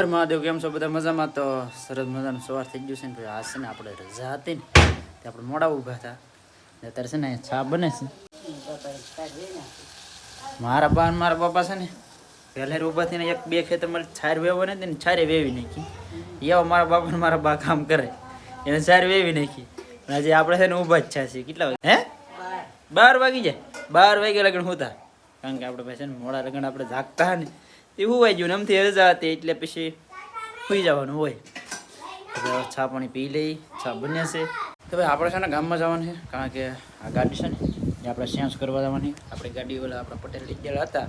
હર મહાદેવ, કેમ છો બધા મજામાં? તો સરસ મજાનું સવાર થઈ ગયું છે ને ભાઈ આ છે ને આપણે રજા હતી ને, તે આપણે મોડા ઊભા હતા. અત્યારે છે ને છા બને છે. મારા બા મારા બાપા છે ને, પહેલા ઊભા થઈને એક બે ખેતરમાં છાર વેવો ને ને, છારે વેવી નાખી. એવા મારા બાપા ને મારા બા કામ કરે. એને છાર વેવી નાખી. આજે આપણે છે ને ઊભા જ છે કેટલા વાગે? હે? બાર વાગી જાય. બાર વાગે લગન હોતા કારણ કે આપણે પાસે મોડા લગન આપણે જાગતા ને તે શું ગયું ને, આમથી રજા હતી એટલે પછી સુઈ જવાનું હોય. તો ચા પાણી પી લઈ, ચા બન્યા છે. તો ભાઈ, આપણે છે ને ગામમાં જવાનું છે, કારણ કે આ ગાડી છે ને, એ આપણે સેન્સ કરવા જવાની. આપણી ગાડી ઓલા આપણા પટેલ લઈ હતા.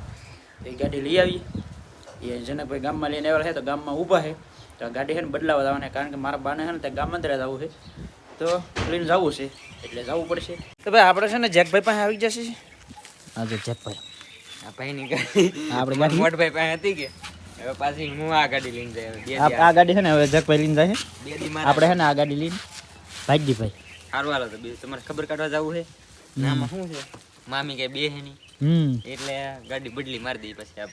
એ ગાડી લઈ આવી. એ જેને ભાઈ ગામમાં લઈને આવેલા છે, તો ગામમાં ઊભા છે. તો ગાડી છે ને બદલાવા જવાની, કારણ કે મારા બાને છે ને, ત્યાં ગામમાં જવું છે. તો લઈને જવું છે, એટલે જવું પડશે. તો ભાઈ, આપણે છે ને જેકભાઈ પાસે આવી જશે હા તો જેકભાઈ આ ભાઈની ગાડી. આપણે મોટભાઈ પાસે હતી કે? હવે પાછી હું આ ગાડી લઈને જાય. આ આ ગાડી છે ને હવે જગભાઈ લઈને જાય છે. બે દી મારે આપણે છે ને આ ગાડી. લઈને ભાગી ભાઈ સારું હાલો તો તમારે ખબર કાઢવા જવું છે? નામાં શું છે? મામી કઈ બે હે નહીં. એટલે ગાડી બદલી મારી દીધી પછી આ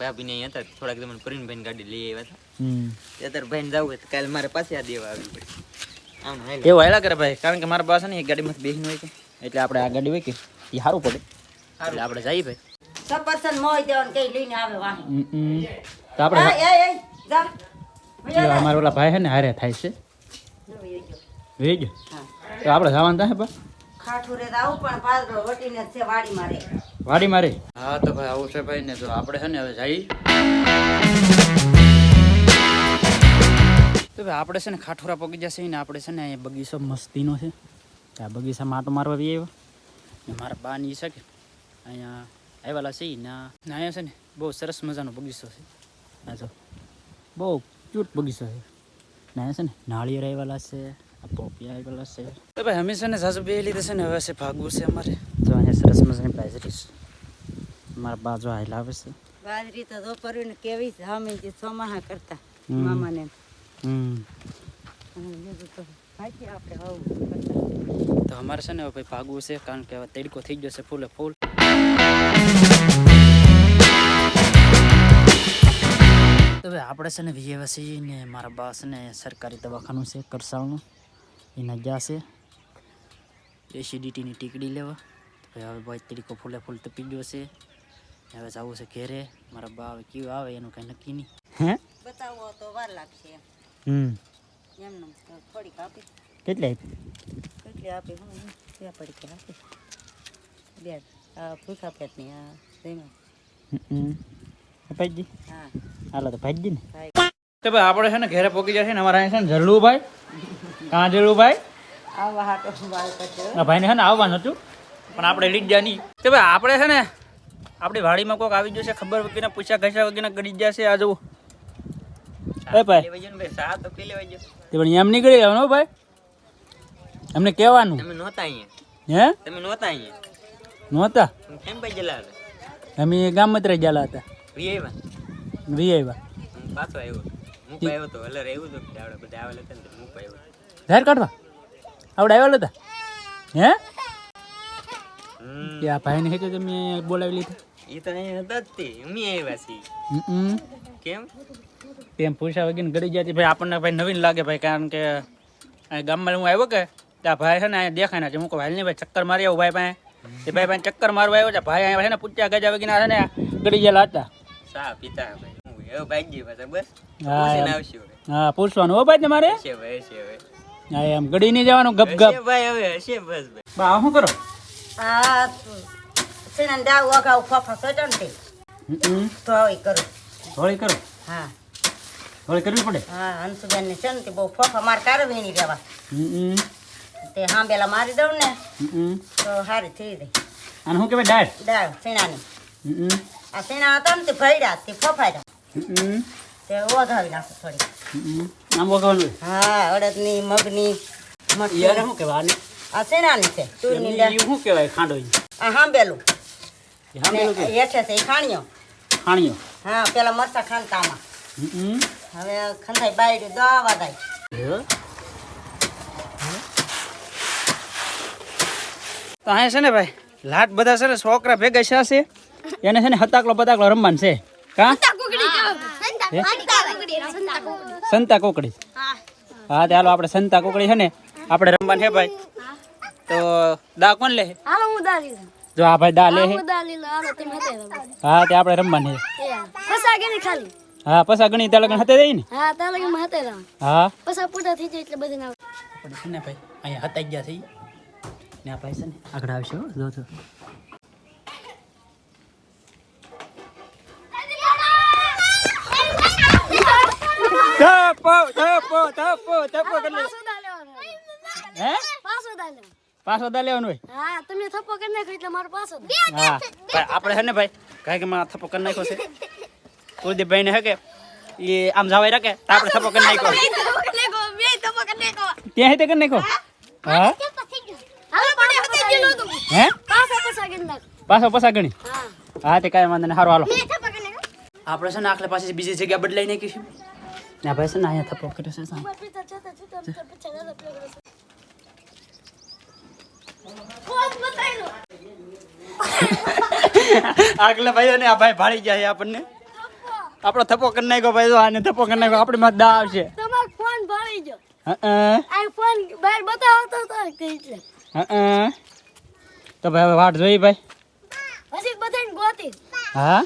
ભાભીને અહીં હતા થોડાક તમને પ્રવીણભાઈની ગાડી લઈ આવ્યા હતા. અત્યારે ભાઈને જવું હોય કાલે મારે પાછી આ દેવા આવી પડે. ને એવું હેલા કરે ભાઈ કારણ કે મારા પાસે ને એક ગાડીમાં બેસીને હોય કે. એટલે આપણે આ ગાડી હોય કે એ સારું પડે. એટલે આપણે જઈએ ભાઈ. સપરસન મોય દેવાનું કઈ લઈને આવે વાહી. હમ, હમ. તો આપણે એ એ જા. અમારા ઓલા ભાઈ છે ને હારે થાય છે. વેજ તો આપણે જવાનું થાય બા? ખાઠુરે તો આવું પણ પાદરો વટીને છે વાડી મારે. વાડી મારે? હા તો ભાઈ આવું છે ભાઈ ને તો આપણે છે ને હવે જઈએ તો ભાઈ આપણે છે ને ખાઠોરા પગી જશે ને આપણે છે ને અહીંયા બગીચો મસ્તીનો છે. આ બગીચામાં આટો મારવા બી આવ્યો. ને મારા બાની છે કે અહીંયા આવેલા છે ને અહીંયા છે ને બહુ સરસ મજાનો બગીચો છે આ જો બહુ ક્યુટ બગીચો છે ને અહીંયા છે ને નાળિયેર આવેલા છે આ પોપી આવેલા છે તો ભાઈ હંમેશા ને સાસુ બે લીધે છે ને હવે છે ભાગવું છે અમારે તો અહીંયા સરસ મજાની બાજરી છે મારા બાજુ હાલ આવે છે બાજરી તો દોપરવી ને કેવી અમે જે ચોમાહા કરતા મામાને હમ તો અમારે છે ને હવે ભાઈ ભાગવું છે કારણ કે હવે તડકો થઈ ગયો છે ફૂલે ફૂલ તો ભાઈ આપણે છે ને વિજયવાસી ને મારા બા છે ને સરકારી દવાખાનું છે કરસાળનું. એના ગયા છે. એસિડિટીની ટીકડી લેવા. ભાઈ હવે ભાઈ તરીકો ફૂલે ફૂલ તપી ગયો છે. હવે જવું છે ઘેરે. મારા બા હવે કેવું આવે એનું કંઈ નક્કી નહીં. હે? બતાવો તો વાર લાગશે એમ. હમ. એમનું થોડીક આપી. કેટલી આપી? કેટલી આપી? હું બે પડી કે આપી. બે. હાલો તો ભાઈ ને. ભાઈ. તો ભાઈ આપણે છે ને ઘરે પહોંચી જશે ને અમારા અહીંયા છે ને જલ્લુભાઈ કાં જલ્લુભાઈ આવા હાટો બાળ કરજો આ ભાઈને છે ને આવવાનું હતું પણ આપણે લીધ ગયા નહીં. તો ભાઈ આપણે છે ને આપણી વાડીમાં કોઈક આવી જશે ખબર વગીને પૂછ્યા ઘસ્યા વગીને ગળી જશે આ જવું એ ભાઈ. પણ એમ નીકળી જવાનું હો ભાઈ. એમને કહેવાનું. તમે નહોતા અહીંયા. હે? તમે નહોતા અહીંયા. નહોતા? કેમ ભાઈ જલા હતા અમે રહી ગયેલા હતા. વી આવ્યા વી આવ્યા પાછો આવ્યો હું આવ્યો તો એટલે એવું હતું આવડે બધા આવેલા હતા ને હું આવ્યો ઝાર કાઢવા? આવડે આવેલા હતા? હે? કે આ ભાઈને હેઠે તમે બોલાવી લીધા. એ તો અહીંયા હતા જ તે. અમે આવ્યા છીએ. કેમ? તેમ પૂછા વગીને ગળી જાય ભાઈ આપણને ભાઈ નવીન લાગે ભાઈ કારણ કે ગામમાં હું આવ્યો કે ત્યાં ભાઈ છે ને અહીંયા દેખાય ના છે. હું કહું હાલ નહીં ભાઈ ચક્કર મારી આવું ભાઈ પાસે. તે ભાઈ ભાઈ ચક્કર મારવા આવ્યો છે. ભાઈ અહીંયા છે ને પૂછ્યા ગજા વગીને છે ને ગડી ગયેલા હતા. સા પિતા ભાઈ. ભાઈ ગઈ બસ. હા, પૂછીને એમ. આવશું હવે. હા પૂછવાનું હો ભાઈ તમારે? હશે ભાઈ હશે હવે. હા એમ. ગળી નહીં જવાનું ગપ ગપ. ભાઈ હવે હશે બસ બા શું કરો? આ સિને દાવ વગાવ ફફા સજન તો. આવી કરું. હોળી કરો? હા. હોળી કરવી પડે? હા હંસુબેન ને છે ને બહુ ફફા માર કારવી નહીં રહેવા. હમ. તે હાંબેલા મારી દઉં ને હમ. તો સારી થઈ જાય. અને શું કહેવાય? ડાળ દાળ સીણાની હમ. આ સીણા હતા ને તે ભર્યા તે ફફાડ્યા હમ. તે ઓધાવી નાખો થોડી આમ વગાવાનું હા અડદની મગની. યાર શું કહેવાય? આને? આ સીણાની છે તુરની દાળ. શું કહેવાય? ખાંડો આ હાંબેલું એ સાંભળેલું ને હેઠે છે એ ખાણીઓ. ખાણીઓ. હા પેલા મરચા ખાંડતા આમાં. હમ. હવે ખંધાઈ બાયડ્યું દવા દાય તો અહીંયા છે ને ભાઈ લાટ બધા છે ને છોકરા ભેગા છે છે. એને છે ને હતાકલો પતાકલો રમવાનું છે. કા? સંતા કોકડી. હા. તે હાલો આપણે સંતા કોકડી છે ને આપણે રમવાનું છે ભાઈ. તો દા કોણ લે? હાલો હું દા લઉં. જો આ ભાઈ દા લે હું દાલી લઉં. હાલો તમે હતે હા તે આપણે રમવાની છે. પસા ગણી ખાલી. હા પછા ગણી ત્યાં લગન હતે દઈ ને? હા ત્યાં લગી માં હતે રહો. હા. પસા પૂટા થઈ જાય એટલે બધી ના આપણે છે ને ભાઈ અહીંયા હતાઈ ગયા છે ઈ. ને આ ભાઈ છે ને. આગળ આવશે હો, જો લે. પાછો દા લેવાનો. હે પાછો દા લેવાનો. પાછો દા લેવાનું હોય. હા તમે થપ્પો કરી નાખો એટલે મારો પાછો હા આપણે છે ને ભાઈ કાંઈ કે માં થપ્પો કરી નાખ્યો છે. કુલદીપભાઈ ને હે કે એ આમ જવાય રાખે તો આપણે થપ્પો કરી નાખ્યો. ત્યાં હે તે કરી નાખ્યો? હા હાલો પડે હતે ગયેલું હતું. હે? પાછો પસા ગણી હા. તે કાંઈ વાંધો નહીં. સારું હાલો. આપણે છે ને આખલે પાછી બીજી જગ્યા બદલાઈ નાખી છે. ને આ ભાઈ છે ને અહીંયા થપ્પો કર્યો છે. આગલા ભાઈઓ ને આ ભાઈ ભાળી ગયા છે આપણને. આપણો થપ્પો કરી નાખ્યો ભાઈ જો આને થપ્પો કરી નાખ્યો. આપણી માં દા આવશે તમારો ફોન ભાળી ગયો. હં, આ ફોન બહાર બતાવતો તો એટલે હં, હં. તો ભાઈ હવે વાટ જોઈ ભાઈ. હજી બધાને ગોતી. હા?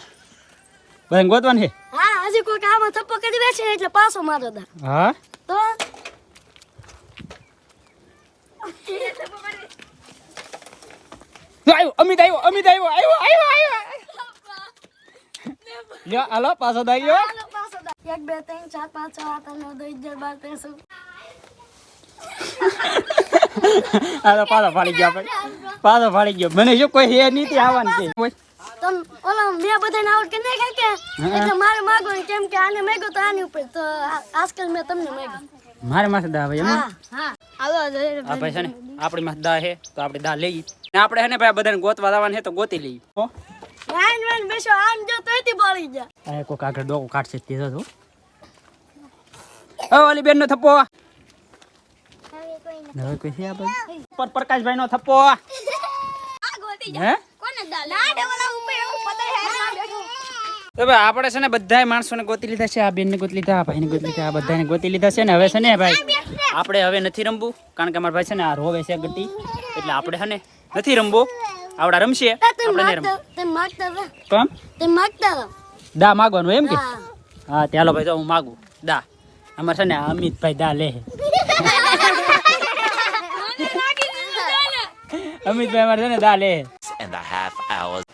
બધાને ગોતવાનું છે? હા હજી કોઈ કામ થપ્પો કરી છે એટલે પાછો મારો દા હા? તો? આવ્યો અમિત આવ્યો અમિત આવ્યો આવ્યો આવ્યો આવ્યો. લ્યો હાલો પાછો દાઈ ગયો એક બે ત્રણ ચાર પાંચ છ આઠ નવ દસ અગિયાર બાર તેર હાલો પાછો ફાડી ગયો ભાઈ પાછો ફાડી ગયો. મને શું કોઈ હે નહીં તે આવવાનું છે? તમ ઓલો મેં બધાને આવડ કે નહીં કે એટલે મારે માગો કેમ કે આને મેગો તો આની ઉપર. તો આજકાલ મેં તમને મેગો મારે માથે દા ભાઈ હા હા. હાલો આ ભાઈ છે ને આપણી માં દા છે તો આપણે દા લઈ. ને આપણે છે ને ભાઈ બધાને ગોતવા તો ગોતી લઈએ. હો? વાન વાન બેસો આમ જો તોયથી બળી જા. આ કોક આગળ ડોકો કાઢશે તે જો ઓ ઓલી બેન નો થપ્પો. હવે કોઈ છે આ ભાઈ પર પ્રકાશભાઈ નો થપ્પો. હે? કોને દા લાડે વાળા ઉપર એવું પતાય હે તો ભાઈ આપણે છે ને બધાય માણસોને ગોતી લીધા છે આ બેનને ગોતી લીધા આ ભાઈને ગોતી લીધા આ બધાને ગોતી લીધા છે ને હવે છે ને ભાઈ આપણે હવે નથી રમવું કારણ કે અમારા ભાઈ છે ને આ રોવે છે ગટી એટલે આપણે છે ને નથી રમવું. આવડા રમશે આપણે નહીં રમવું. માગતા તે માગતા હતા તે માગતા દા માગવાનું એમ કે? હા. ચાલો ભાઈ તો હું માગું. દા. અમારે છે ને આ અમિતભાઈ દા લે અમિતભાઈ અમારે છે ને દા લે છે.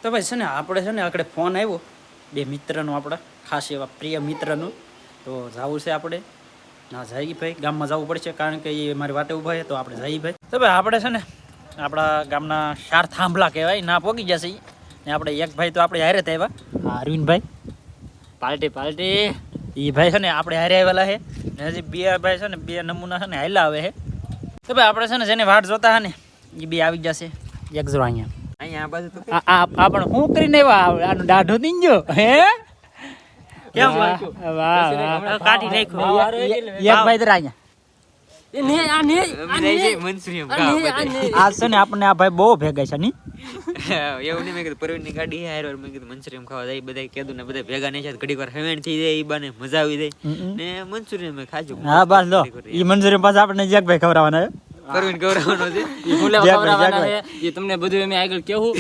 તો ભાઈ છે ને આપણે છે ને આગળ ફોન આવ્યો બે મિત્રનો આપણા ખાસ એવા પ્રિય મિત્રનો. તો જવું છે આપણે. ના જઈએ ભાઈ ગામમાં જવું પડશે કારણ કે એ મારી વાતે ઊભા છે તો આપણે જઈએ ભાઈ તો ભાઈ આપણે છે ને આપણા ગામના ચાર થાંભલા કહેવાય ના પોગી જશે. ને આપણે એક ભાઈ તો આપણે હારે આવ્યા. હા અરવિંદભાઈ. પાર્ટી પાર્ટી એ ભાઈ છે ને આપણે હારે આવેલા છે. ને હજી બે ભાઈ છે ને બે નમૂના છે ને હાલા આવે છે. તો ભાઈ આપણે છે ને જેને વાટ જોતા હા ને એ બે આવી જશે. એક જો અહીંયા અહીંયા બાજુ તો આ આ પણ હું કરીને આવ્યા? આનો દાઢો નહીં જો હે? કેમ વાહ વાહ વાહ. કાઢી નાખ્યો. એક ભાઈ તો અહીંયા આપણને આ ભાઈ બહુ ભેગા છે ની એવું નહીં મેં કીધું પરવીનની ગાડી હે મેં કીધું મંચુરિયમ ખાવા જાય બધા કીધું ને બધા ભેગા નહીં છે ઘડી વાર હેમેન થઈ જાય ઈ બાને મજા આવી જાય. ને મંચુરિયમ મેં ખાજું હા બસ લો. ઈ મંજૂરી પાસે આપણે જગ ભાઈ ખવડાવવાના છે. પરવીન ગૌરવનો છે. જગ ભાઈ, જગ છે. એ તમને બધું અમે આગળ કેવું?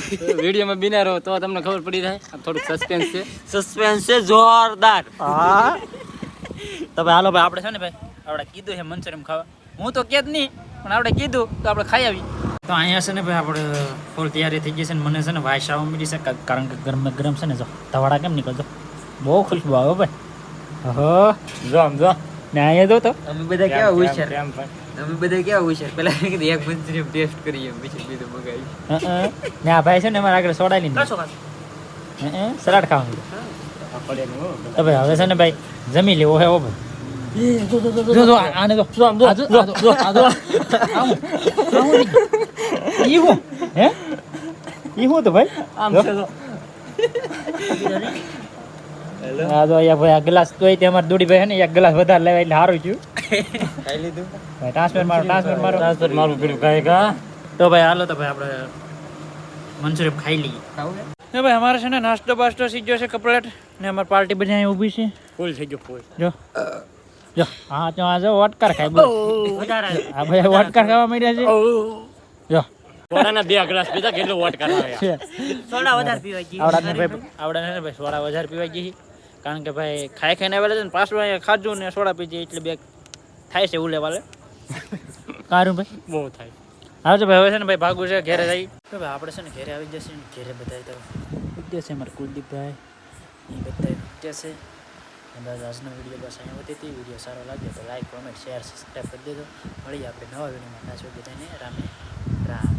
વિડીયોમાં બિના રહો તો તમને ખબર પડી જાય? થોડુંક સસ્પેન્સ છે. સસ્પેન્સ છે જોરદાર. હા. તો ભાઈ હાલો ભાઈ આપણે છે ને ભાઈ આપણે કીધું છે મંચુરિયમ ખાવા. હું તો કે જ નહીં પણ આપણે કીધું તો આપણે ખાઈ આવી તો અહીંયા છે ને ભાઈ આપણે ફૂલ તૈયારી થઈ ગઈ છે ને મને છે ને વાઇસ આવવા મળી છે કારણ કે ગરમ ગરમ છે ને જો ધવાડા કેમ નીકળજો બહુ ખુશ ભાવ ભાઈ. હો જો આમ જો ને અહીંયા જો તો. અમે બધા કેવા હોશિયાર. કેમ અમે બધા કેવા હોશિયાર? પેલા કીધું એક મંચુરિયમ ટેસ્ટ કરીએ. પછી બીજું મગાવી હં, હં. ને આ ભાઈ છે ને મારા આગળ સોડા લીધી સલાડ ખાવાનું. હવે હવે છે ને ભાઈ જમી લેવો હે ઓ ભાઈ. જો જો આને જો. જો આમ જો જો જો આ જો. આમ. આમ. ઈ હું? હે? ઈ હું તો ભાઈ? આમ જો. તો. અહીંયા ભાઈ ગ્લાસ તોય તે અમારે દોડી ભાઈ ને એક ગ્લાસ વધારે લેવાય એટલે સારું થયું. ખાઈ લીધું? ભાઈ ટ્રાન્સફર મારો ટ્રાન્સફર મારો. ટ્રાન્સફર મારું પેલું કાંઈ કા? તો ભાઈ હાલો તો ભાઈ આપણે મંચુરિયમ ખાઈ લઈએ. ને ભાઈ અમારે છે ને નાસ્તો બાસ્તો સીજો છે કપલેટ ને અમારી પાર્ટી બધી અહીં ઊભી છે. ફૂલ થઈ ગયો ફૂલ જો. જો. હા તો આ જો વટકાર બોલ. આ ભાઈ વટકાર ખાવા માંડ્યા છે. જો. સોડાના બે ગ્લાસ પીધા કેટલો વોટ કરાવે છે આવડાને ભાઈ આવડાને ને ભાઈ સોડા વધારે પીવાઈ ગઈ. કારણ કે ભાઈ ખાઈ ખાઈને આવેલા છે ને પાછું ખાધું ને સોડા પી જાય એટલે બે થાય છે ઉલે વાલે. કારું ભાઈ? બહુ થાય. હા તો ભાઈ હવે છે ને ભાઈ ભાગું છે ઘેરે જઈ. તો ભાઈ આપણે છે ને ઘેરે આવી જશે ને ઘેરે બધાય તો વિદ્યા છે મારા કુલદીપભાઈ. એ બધા વિદ્યા છે. બસ આજનો વીડિયો બસ અહીંયા હોતી હતી. વીડિયો સારો લાગ્યો તો લાઈક કોમેન્ટ શેર સબસ્ક્રાઈબ કરી દેજો. મળીએ આપણે નવા વિડીયોમાં. ત્યાં સુધી થઈને રામે રામ.